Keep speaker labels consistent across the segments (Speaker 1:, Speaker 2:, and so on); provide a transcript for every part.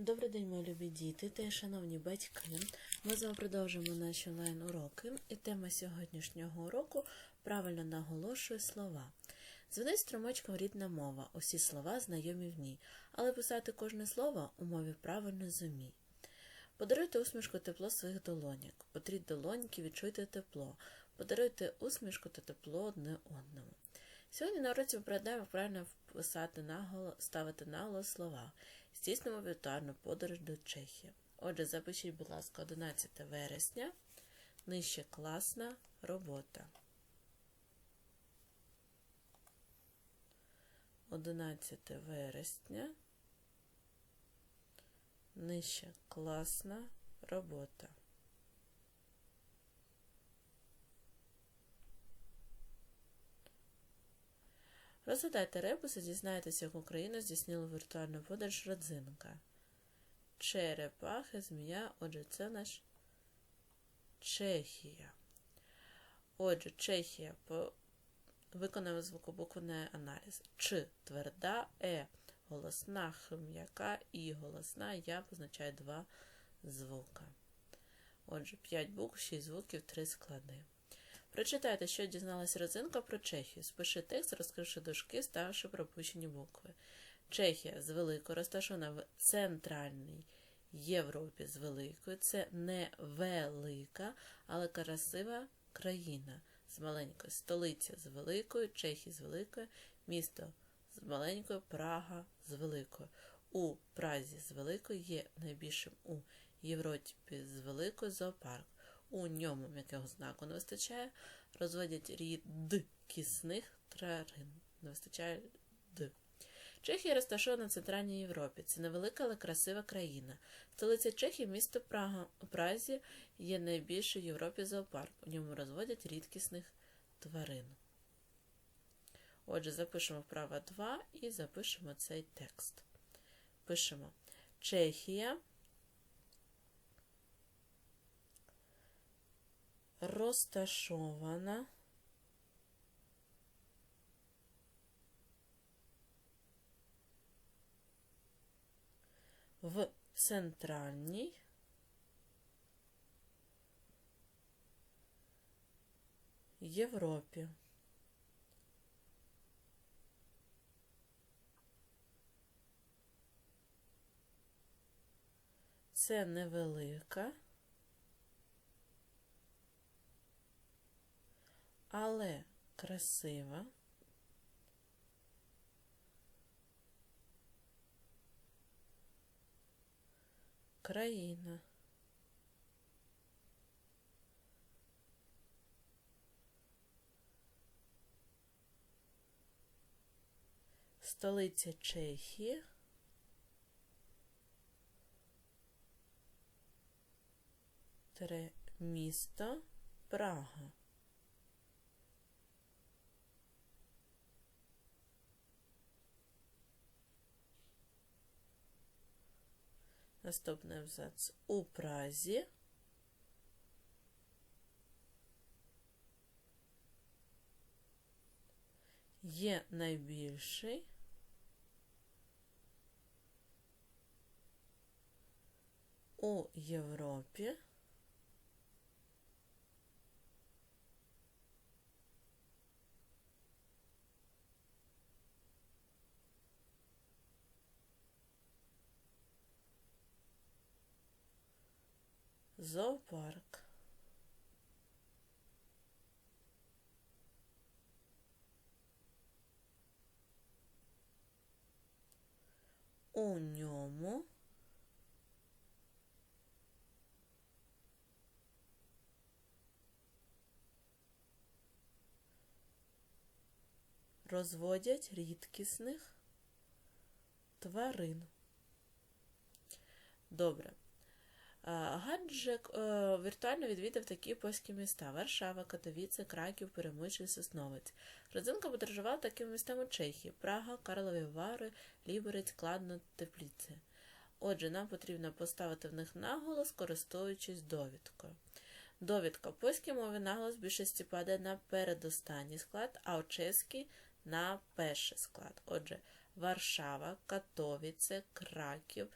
Speaker 1: Добрий день, мої любі діти та шановні батьки. Ми з вами продовжуємо наші онлайн-уроки, і тема сьогоднішнього уроку правильно наголошує слова. Дзвонить струмочком рідна мова, усі слова знайомі в ній, але писати кожне слово у мові правильно зумій. Подаруйте усмішку тепло своїх долоньок, потріть долоньки, відчуйте тепло, подаруйте усмішку та тепло одне одному. Сьогодні на уроці ми пригадаємо, правильно вписати наголос, ставити наголос слова. Здійснимо віртуальну подорож до Чехії. Отже, запишіть, будь ласка, 11 вересня. Нижче класна робота. 11 вересня. Нижче класна робота. Розгадайте ребус і дізнаєтеся, як Україна здійснила віртуальну подорож родзинка. Черепахи, змія, отже, це наш Чехія. Отже, Чехія. Виконаємо звукобуквений аналіз. Ч тверда, Е голосна, Х м'яка, І голосна, Я позначає два звука. Отже, 5 букв, 6 звуків, 3 склади. Прочитайте, що дізналась Розинка про Чехію. Спиши текст, розкривши дужки, ставши пропущені букви. Чехія з великою розташована в центральній Європі з великою. Це не велика, але красива країна з маленькою. Столиця з великою, Чехія з великою, місто з маленькою, Прага з великою. У Празі з великою є найбільшим у Європі з великою зоопарк. У ньому м'якого знаку не вистачає, розводять рідкісних тварин. Не вистачає д. Чехія розташована в Центральній Європі. Це невелика, але красива країна. Столиця Чехії, місто Прага. У Празі є найбільший в Європі зоопарк. У ньому розводять рідкісних тварин. Отже, запишемо вправо 2 і запишемо цей текст. Пишемо Чехія. Розташована в центральній Європі. Це невелика. Але красива. Країна. Столиця Чехії. Тре місто Прага. Наступний абзац. У Празі. Є найбільший. У Європі зоопарк. У ньому розводять рідкісних тварин. Добре. Гаджик віртуально відвідав такі польські міста: Варшава, Катовіце, Краків, Перемишль, Сосновець. Родзинка подорожувала такими містами Чехії, Прага, Карлові Вари, Ліберець, Кладно, Тепліце. Отже, нам потрібно поставити в них наголос, користуючись довідкою. Довідка. В польській мові наголос в більшості падає на передостанній склад, а у чеській на перший склад. Отже, Варшава, Катовіце, Краків,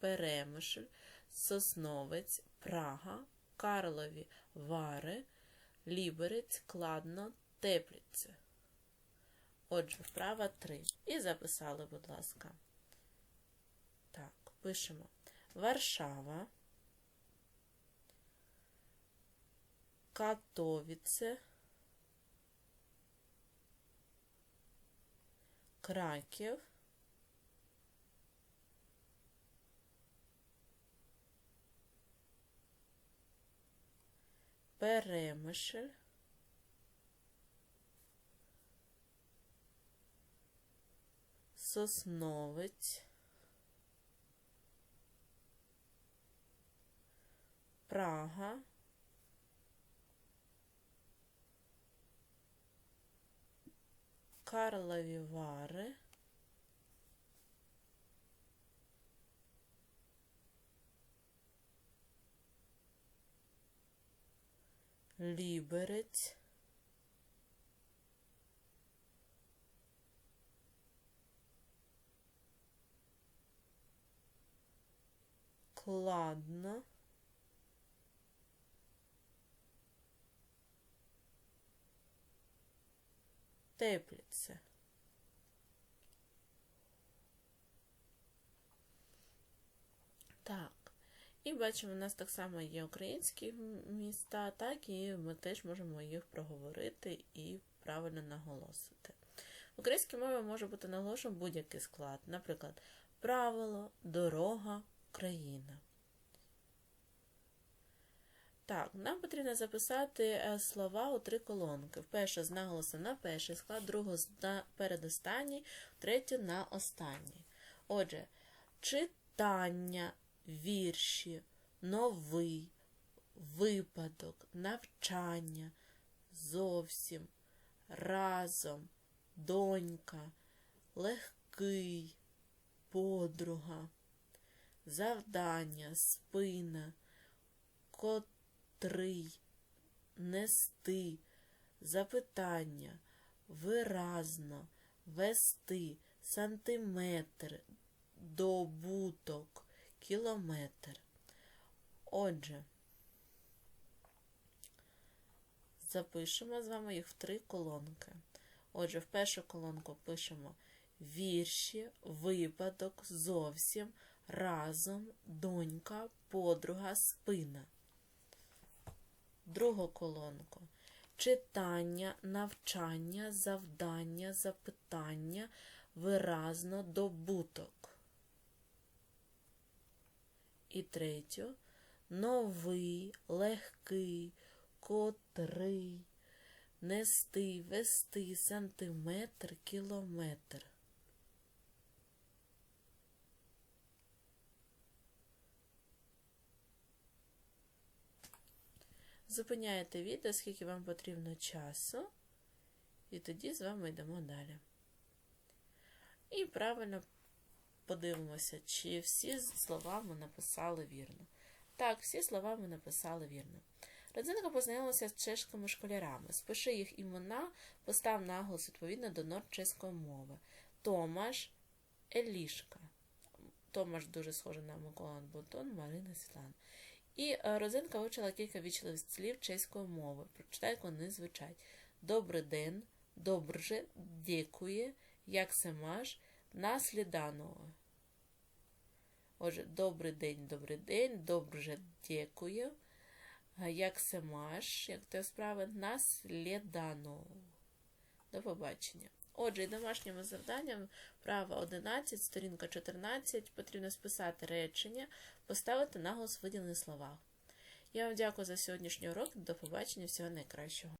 Speaker 1: Перемишль, Сосновець, Прага, Карлові, Вари, Ліберець, Кладно, Тепліце. Отже, вправа 3. І записали, будь ласка. Так, пишемо. Варшава, Катовіце, Краків, Перемишль, Сосновець, Прага, Карлові Вари, Ліберець, Кладно, Тепліце. Так. І бачимо, у нас так само є українські міста, так і ми теж можемо їх проговорити і правильно наголосити. В українській мові може бути наголошено будь-який склад, наприклад, правило, дорога, країна. Так, нам потрібно записати е, слова у три колонки. Перше з наголосом на перший склад, другу з передостанній, третю на останній. Отже, читання, вірші, новий, випадок, навчання, зовсім, разом, донька, легкий, подруга, завдання, спина, котрий, нести, запитання, виразно, вести, сантиметр, добуток, кілометр. Отже, запишемо з вами їх в три колонки. Отже, в першу колонку пишемо вірші, випадок, зовсім, разом, донька, подруга, спина. Другу колонку. Читання, навчання, завдання, запитання, виразно, добуток. І третю новий, легкий, котрий, нести, вести, сантиметр, кілометр. Зупиняєте відео, скільки вам потрібно часу, і тоді з вами йдемо далі. І правильно подивимося, чи всі слова ми написали вірно. Так, всі слова ми написали вірно. Родзинка познайомилася з чешськими школярами. Спиши їх імена, постав наголос відповідно до норм чеської мови. Томаш, Елішка. Томаш дуже схожий на Микола Ботон, Марина Світлана. І е, Розинка вивчила кілька вічливих слів чеської мови. Прочитай, вони звучать. Добрий день, добрже, дякує, як се маш, на сліданово. Отже, добрий день, добрий день, добре дякую. Як се маш, як те справи, на сліданово. До побачення. Отже, і домашнім завданням права 11, сторінка 14, потрібно списати речення, поставити наголос в виділених словах. Я вам дякую за сьогоднішній урок. До побачення, всього найкращого.